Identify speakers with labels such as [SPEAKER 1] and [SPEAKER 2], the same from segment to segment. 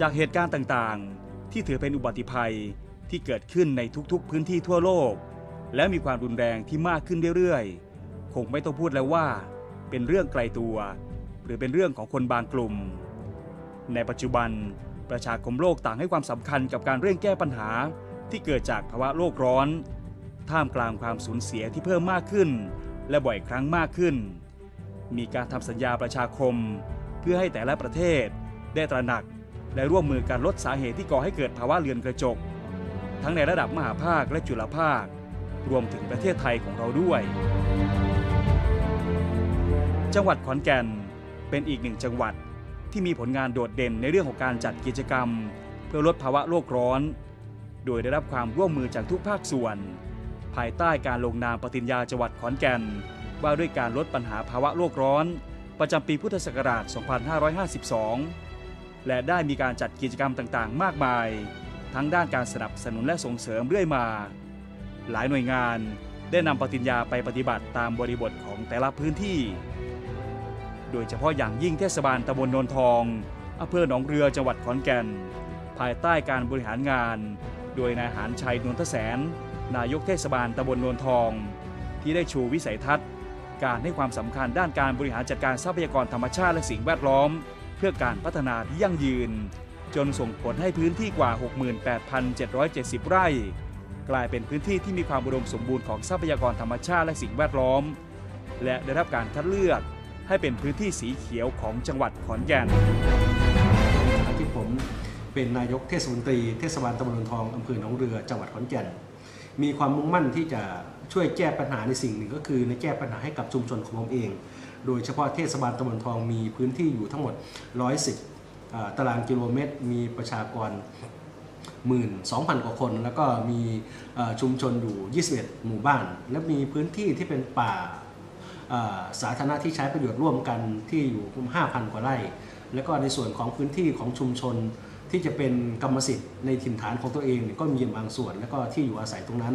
[SPEAKER 1] จากเหตุการณ์ต่างๆ ที่ถือเป็นอุบัติภัยที่เกิดขึ้นในทุกๆ พื้นที่ทั่วโลก และมีความรุนแรงที่มากขึ้นเรื่อยๆ คงไม่ต้องพูดแล้วว่า เป็นเรื่องไกลตัว หรือเป็นเรื่องของคนบางกลุ่ม ในปัจจุบันประชาคมโลกต่างให้ความสำคัญกับการเร่งแก้ปัญหาที่เกิดจากภาวะโลกร้อน ท่ามกลางความสูญเสียที่เพิ่มมากขึ้น และบ่อยครั้งมากขึ้น มีการทำสัญญาประชาคม เพื่อให้แต่ละประเทศได้ตระหนัก และร่วมมือกันลดสาเหตุที่ก่อให้เกิดภาวะเรือนกระจก ทั้งในระดับมหาภาคและจุลภาค รวมถึงประเทศไทยของเราด้วย จังหวัดขอนแก่นเป็นอีกหนึ่งจังหวัดที่มีผลงานโดดเด่นในเรื่องของการจัดกิจกรรม เพื่อลดภาวะโลกร้อน โดยได้รับความร่วมมือจากทุกภาคส่วน ภายใต้การลงนามปฏิญญาจังหวัดขอนแก่น ว่าด้วยการลดปัญหาภาวะโลกร้อน ประจำปีพุทธศักราช 2552 และได้มีการจัดกิจกรรมต่างๆ มากมาย ทั้งด้านการสนับสนุนและส่งเสริมเรื่อยมา หลายหน่วยงานได้นำปฏิญญาไปปฏิบัติตามบริบทของแต่ละพื้นที่ โดยเฉพาะอย่างยิ่งเทศบาลตำบลโนนทองอำเภอหนองเรือจังหวัดขอนแก่น ภายใต้การบริหารงาน โดยนายหารชัยนวลทแสน นายกเทศบาลตำบลโนนทอง ที่ได้ชูวิสัยทัศน์ การให้ความสำคัญด้านการบริหารจัดการทรัพยากรธรรมชาติและสิ่งแวดล้อม เพื่อการพัฒนาที่ยั่งยืน จนส่งผลให้พื้นที่กว่า 68,770 ไร่ กลายเป็นพื้นที่ที่มีความอุดมสมบูรณ์ของทรัพยากรธรรมชาติและสิ่งแวดล้อม และได้รับการคัดเลือกให้เป็นพื้นที่สีเขียวของจังหวัดขอนแก่น
[SPEAKER 2] ที่ผมเป็นนายกเทศมนตรีเทศบาลตำบลนนทองอำเภอหนองเรือจังหวัดขอนแก่น มีความมุ่งมั่นที่จะ ช่วยแก้ปัญหาในสิ่งหนึ่งก็คือในแก้ปัญหาให้กับชุมชนของผมเอง โดยเฉพาะเทศบาลตำบลนทองมีพื้นที่อยู่ทั้งหมด 110 ตารางกิโลเมตร มีประชากร 12,000 กว่าคน แล้วก็มีชุมชนอยู่ 21 หมู่บ้าน และมีพื้นที่ที่เป็นป่าสาธารณะที่ใช้ประโยชน์ร่วมกันที่อยู่ 5,000 กว่าไร่ แล้วก็ในส่วนของพื้นที่ของชุมชน ที่จะเป็นกรรมสิทธิ์ในถิ่นฐานของตัวเองเนี่ยก็มีบางส่วน แล้วก็ที่อยู่อาศัยตรงนั้น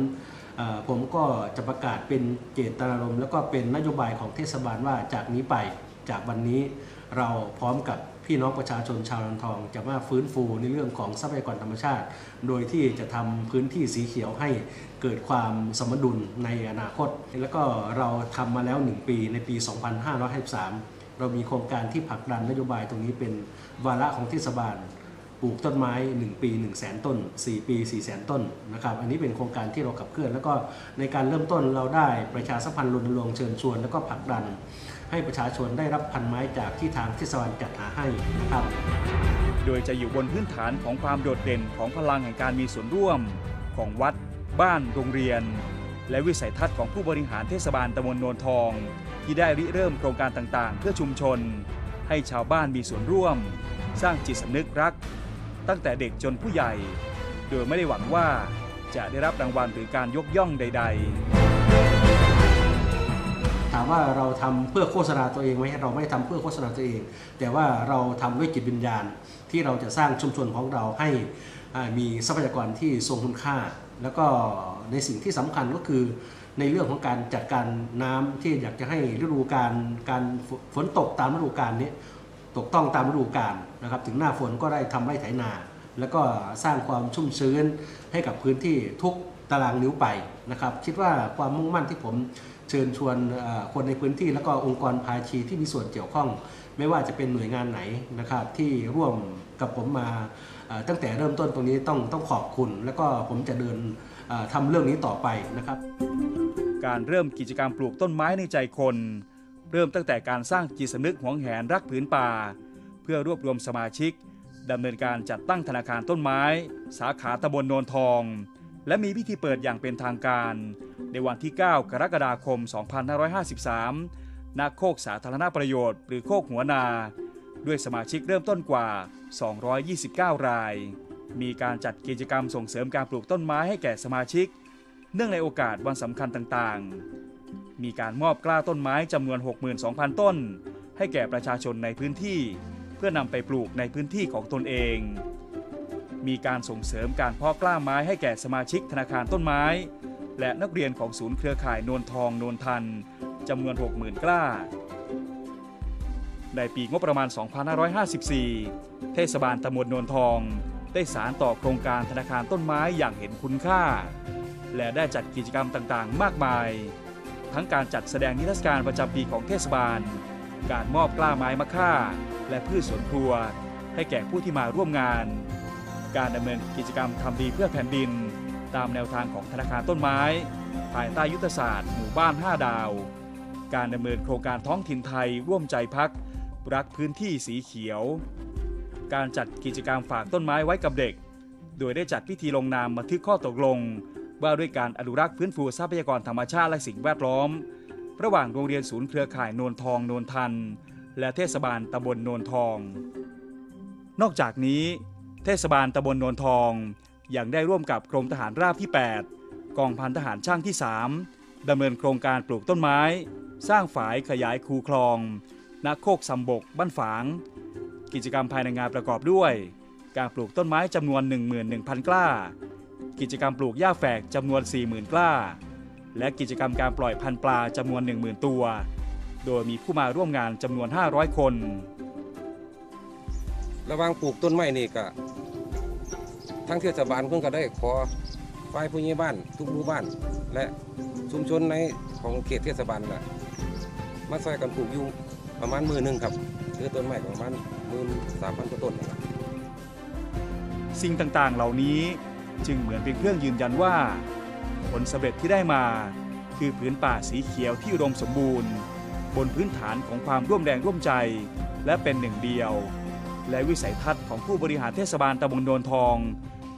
[SPEAKER 2] ผมก็จะประกาศเป็นเจตนารมณ์แล้วก็เป็นนโยบายของเทศบาลว่าจากนี้ไปจากวันนี้เราพร้อมกับพี่น้องประชาชนชาวลำทอง จะมาฟื้นฟูในเรื่องของทรัพยากรธรรมชาติ โดยที่จะทำพื้นที่สีเขียวให้เกิดความสมดุลในอนาคต แล้วก็เราทำมาแล้ว 1 ปีในปี 2553 เรามีโครงการที่ผลักดันนโยบายตรงนี้เป็นวาระของเทศบาล ลูกต้นไม้ 1 ปี 1 0 0 0 0แสนต้น 4 ปี 4 0 0แสนต้นนะครับอันนี้เป็นโครงการที่เราขับเคลื่อน แล้วก็ในการเริ่มต้นเราได้ประชาสัมพันธ์รณรงค์เชิญชวน แล้วก็ผลักดัน ให้ประชาชนได้รับพันไม้จากที่ทางเทศบาลจัดหาให้นะครับ
[SPEAKER 1] โดยจะอยู่บนพื้นฐานของความโดดเด่นของพลังแห่งการมีส่วนร่วม ของวัด บ้านโรงเรียน และวิสัยทัศน์ของผู้บริหารเทศบาลตำบลโนนทอง ที่ได้ริเริ่มโครงการต่างๆ เพื่อชุมชน ให้ชาวบ้านมีส่วนร่วม สร้างจิตสำนึกรัก ตั้งแต่เด็กจนผู้ใหญ่ โดยไม่ได้หวังว่าจะได้รับรางวัลหรือการยกย่องใด ๆ
[SPEAKER 2] ถามว่าเราทำเพื่อโฆษณาตัวเองไหมเราไม่ได้ทำเพื่อโฆษณาตัวเอง แต่ว่าเราทำด้วยจิตวิญญาณ ที่เราจะสร้างชุมชนของเราให้มีทรัพยากรที่ทรงคุณค่า แล้วก็ในสิ่งที่สำคัญก็คือในเรื่องของการจัดการน้ำที่อยากจะให้ฤดูการการฝฝนตกตามฤดูกาลนี้ ตกต้องตามฤดูกาลนะครับ ถึงหน้าฝนก็ได้ทำไร่ไถนา แล้วก็สร้างความชุ่มชื้นให้กับพื้นที่ทุกตารางนิ้วไปนะครับ คิดว่าความมุ่งมั่นที่ผมเชิญชวนคนในพื้นที่ แล้วก็องค์กรภาชีที่มีส่วนเกี่ยวข้อง ไม่ว่าจะเป็นหน่วยงานไหนนะครับที่ร่วมกับผมมาตั้งแต่เริ่มต้นตรงนี้ต้องต้องขอบคุณ แล้วก็ผมจะเดินทำเรื่องนี้ต่อไปนะครับ
[SPEAKER 1] การเริ่มกิจกรรมปลูกต้นไม้ในใจคน เริ่มตั้งแต่การสร้างจิตสำนึกหวงแหนรักผืนป่า เพื่อรวบรวมสมาชิกดำเนินการจัดตั้งธนาคารต้นไม้ สาขาตำบลโนนทอง และมีพิธีเปิดอย่างเป็นทางการ ในวันที่ 9 กรกฎาคม 2553ณโคกสาธารณประโยชน์ หรือโคกหัวนา ด้วยสมาชิกเริ่มต้นกว่า 229 ราย มีการจัดกิจกรรมส่งเสริมการปลูกต้นไม้ให้แก่สมาชิก เนื่องในโอกาสวันสำคัญต่างๆ มีการมอบกล้าต้นไม้จำนวน 62,000 ต้น ให้แก่ประชาชนในพื้นที่ เพื่อนำไปปลูกในพื้นที่ของตนเอง มีการส่งเสริมการเพาะกล้าไม้ให้แก่สมาชิกธนาคารต้นไม้ และนักเรียนของศูนย์เครือข่ายโนนทองโนนทันจำนวน 60,000 กล้า ในปีงบประมาณ 2554 เทศบาลตำบลโนนทอง ได้สารต่อโครงการธนาคารต้นไม้อย่างเห็นคุณค่า และได้จัดกิจกรรมต่างๆ มากมาย ทั้งการจัดแสดงนิทรรศการประจำปีของเทศบาล การมอบกล้าไม้มะค่า และพืชสวนครัว ให้แก่ผู้ที่มาร่วมงาน การดำเนินกิจกรรมทำดีเพื่อแผ่นดิน ตามแนวทางของธนาคารต้นไม้ ภายใต้ยุทธศาสตร์หมู่บ้าน 5 ดาว การดำเนินโครงการท้องถิ่นไทยร่วมใจพัก รักพื้นที่สีเขียว การจัดกิจกรรมฝากต้นไม้ไว้กับเด็ก โดยได้จัดพิธีลงนามบันทึกข้อตกลง ว่าด้วยการอนุรักษ์ฟื้นฟูทรัพยากรธรรมชาติและสิ่งแวดล้อม ระหว่างโรงเรียนศูนย์เครือข่ายโนนทองโนนทัน และเทศบาลตำบลโนนทอง นอกจากนี้ เทศบาลตำบลโนนทองยังได้ร่วมกับกรมทหารราบที่ 8 กองพันทหารช่างที่ 3ดำเนินโครงการปลูกต้นไม้ สร้างฝายขยายคูคลองณโคกสำบกบ้านฝาง กิจกรรมภายในงานประกอบด้วย การปลูกต้นไม้จำนวน 11,000 กล้า กิจกรรมปลูกหญ้าแฝกจำนวน 40,000 กล้า และกิจกรรมการปล่อยพันธุ์ปลาจำนวน 10,000 ตัว โดยมีผู้มาร่วมงานจำนวน 500 คน
[SPEAKER 3] ระหว่างปลูกต้นไม้นี่ก็ทั้งเทศบาลเพิ่งก็ได้ขอฝ่ายผู้ใหญ่บ้าน ทุกหมู่บ้าน และชุมชนในของเขตเทศบาลน่ะมาช่วยกันปลูกอยู่ประมาณมือหนึ่งครับคือต้นไม้ประมาณมือสามพันกว่าต้นนะครับ
[SPEAKER 1] สิ่งต่างๆเหล่านี้ จึงเหมือนเป็นเครื่องยืนยันว่า ผลสำเร็จที่ได้มา คือผืนป่าสีเขียวที่อุดมสมบูรณ์ บนพื้นฐานของความร่วมแรงร่วมใจ และเป็นหนึ่งเดียว และวิสัยทัศน์ของผู้บริหารเทศบาลตำบลโนนทอง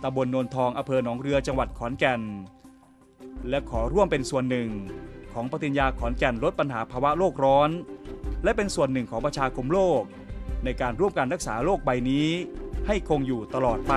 [SPEAKER 1] ตำบลโนนทองอำเภอหนองเรือจังหวัดขอนแก่น และขอร่วมเป็นส่วนหนึ่งของปฏิญญาขอนแก่นลดปัญหาภาวะโลกร้อน และเป็นส่วนหนึ่งของประชาคมโลก ในการร่วมกันรักษาโลกใบนี้ ให้คงอยู่ตลอดไป